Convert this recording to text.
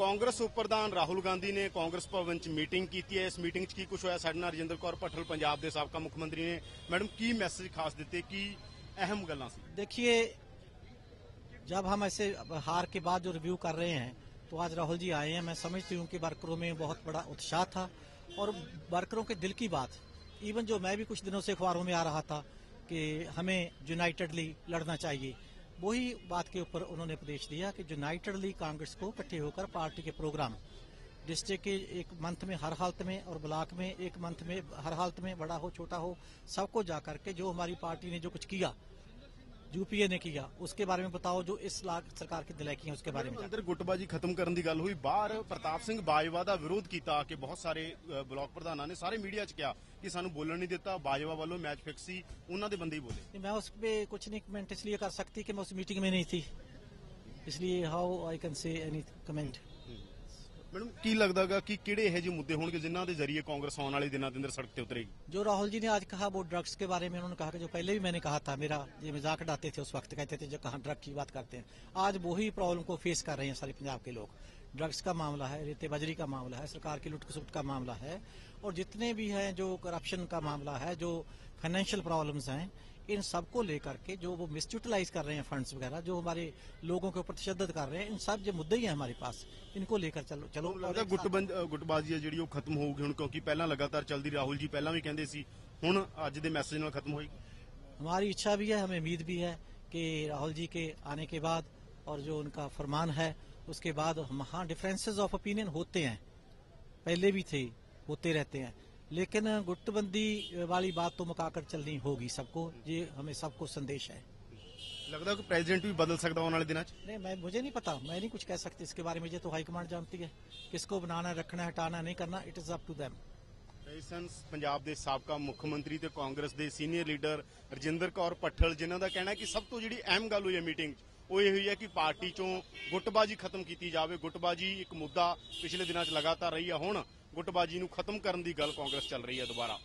ਕਾਂਗਰਸ ਉਪ ਪ੍ਰਧਾਨ ਰਾਹੁਲ ਗਾਂਧੀ ਨੇ ਕਾਂਗਰਸ ਭਵਨ 'ਚ ਮੀਟਿੰਗ ਕੀਤੀ ਹੈ ਇਸ ਮੀਟਿੰਗ 'ਚ ਕੀ ਕੁਝ ਹੋਇਆ ਸਾਡੇ ਨਾਲ ਰਜਿੰਦਰ ਕੌਰ ਭੱਠਲ ਪੰਜਾਬ ਦੇ ਸਾਬਕਾ ਮੁੱਖ ਮੰਤਰੀ ਨੇ ਮੈਡਮ ਕੀ ਮੈਸੇਜ ਖਾਸ ਦਿੱਤੇ ਕੀ ਅਹਿਮ ਗੱਲਾਂ ਸੀ देखिए जब हम ऐसे हार के बाद जो रिव्यू कर रहे हैं तो आज राहुल जी आए हैं मैं समझती हूँ कि वर्करों में बहुत बड़ा उत्साह था और वर्करों के दिल की बात इवन जो मैं भी कुछ दिनों से अखबारों में आ रहा था कि हमें यूनाइटेडली लड़ना चाहिए वही बात के ऊपर उन्होंने उपदेश दिया कि यूनाइटेडली कांग्रेस को इकट्ठे होकर पार्टी के प्रोग्राम, डिस्ट्रिक्ट के एक मंथ में, हर हालत में और ब्लॉक में, एक मंथ में, हर हालत में, बड़ा हो, छोटा हो, सबको जाकर के जो हमारी पार्टी ने जो कुछ किया यूपीए ने किया उसके बारे में बताओ जो इस लाख सरकार की दिलाई की है उसके बारे में अंदर गुटबाजी खत्म करने की गल हुई बाहर प्रताप सिंह बाजवा का विरोध किया कि बहुत सारे ब्लॉक प्रधाना ने सारे मीडिया च किया कि सानू बोलन नहीं दिता बाजवा वालों मैच फिक्स ही उन्होंने बंदे ही बोले मैं उस पर कुछ नहीं कमेंट इसलिए कर सकती कि मैं उस मीटिंग में नहीं थी इसलिए how I can say any comment madam ਕੀ ਲੱਗਦਾਗਾ ਕਿ ਕਿਹੜੇ ਇਹੋ ਜਿਹੇ ਮੁੱਦੇ ਹੋਣਗੇ ਜਿਨ੍ਹਾਂ ਦੇ ਜ਼ਰੀਏ ਕਾਂਗਰਸ ਆਉਣ ਵਾਲੇ ਦਿਨਾਂ ਦੇ ਅੰਦਰ ਸੜਕ ਤੇ ਉਤਰੇਗੀ जो राहुल जी ने आज कहा वो ड्रग्स के बारे में उन्होंने कहा कि जो पहले भी मैंने कहा था मेरा ये मजाक उड़ाते थे उस वक्त कहते थे जो कहाँ ड्रग की बात करते हैं आज वही प्रॉब्लम को फेस कर रहे हैं सारे पंजाब के लोग ड्रग्स का मामला है रेते बजरी का मामला है सरकार की लुट खसुट का मामला है और जितने भी हैं जो करप्शन का मामला है जो फाइनेंशियल प्रॉब्लम्स हैं इन सबको लेकर के जो वो मिसयूटिलाइज कर रहे हैं फंड्स वगैरह जो हमारे लोगों के ऊपर तशद्दद कर रहे हैं इन सब जो मुद्दे ही हैं हमारे पास इनको लेकर चलो चलो और ਲੱਗਦਾ एक साथ- ਗੁੱਟਬੰਦ ਅ, ਗੁੱਟਬਾਜੀ ਹੈ ਜਿਹੜੀ ਉਹ ਖਤਮ ਹੋਊਗੀ ਹੁਣ ਕਿਉਂਕਿ ਪਹਿਲਾਂ ਲਗਾਤਾਰ ਚੱਲਦੀ ਰਾਹੁਲ ਜੀ ਪਹਿਲਾਂ ਵੀ ਕਹਿੰਦੇ ਸੀ ਹੁਣ ਅੱਜ ਦੇ ਮੈਸੇਜ ਨਾਲ ਖਤਮ ਹੋਏਗੀ हमारी इच्छा भी है हमें उम्मीद भी है कि राहुल जी के आने के बाद और जो उनका फरमान है उसके बाद हम हाँ डिफरेंसेस ऑफ ओपिनियन होते हैं पहले भी थे होते रहते हैं लेकिन गुटबंदी वाली बात तो मुकाकर चलनी होगी सबको ये हमें सबको संदेश है ਲੱਗਦਾ ਕਿ ਪ੍ਰੈਜ਼ੀਡੈਂਟ ਵੀ ਬਦਲ ਸਕਦਾ ਆਉਣ ਵਾਲੇ ਦਿਨਾਂ 'ਚ नहीं मैं मुझे नहीं पता मैं नहीं कुछ कह सकती इसके बारे में ये तो हाईकमांड जानती है किसको बनाना रखना हटाना नहीं करना it is up to them licence Punjab ਦੇ ਸਾਬਕਾ ਮੁੱਖ ਮੰਤਰੀ ਤੇ ਕਾਂਗਰਸ ਦੇ ਸੀਨੀਅਰ ਲੀਡਰ ਰਜਿੰਦਰ ਕੌਰ ਪੱਠਲ ਜਿਨ੍ਹਾਂ ਦਾ ਕਹਿਣਾ ਹੈ ਕਿ ਸਭ ਤੋਂ ਜਿਹੜੀ ਅਹਿਮ ਗੱਲ ਹੋਈ ਹੈ ਮੀਟਿੰਗ 'ਚ ਉਹ ਇਹ ਹੋਈ ਹੈ ਕਿ ਪਾਰਟੀ ਚੋਂ ਗੁੱਟਬਾਜੀ ਖਤਮ ਕੀਤੀ ਜਾਵੇ। ਗੁੱਟਬਾਜੀ ਇੱਕ ਮੁੱਦਾ ਪਿਛਲੇ ਦਿਨਾਂ 'ਚ ਲਗਾਤਾਰ ਰਹੀ ਹੈ ਹੁਣ ਗੁੱਟਬਾਜੀ ਨੂੰ ਖਤਮ ਕਰਨ ਦੀ ਗੱਲ ਕਾਂਗਰਸ ਚੱਲ ਰਹੀ ਹੈ ਦੁਬਾਰਾ।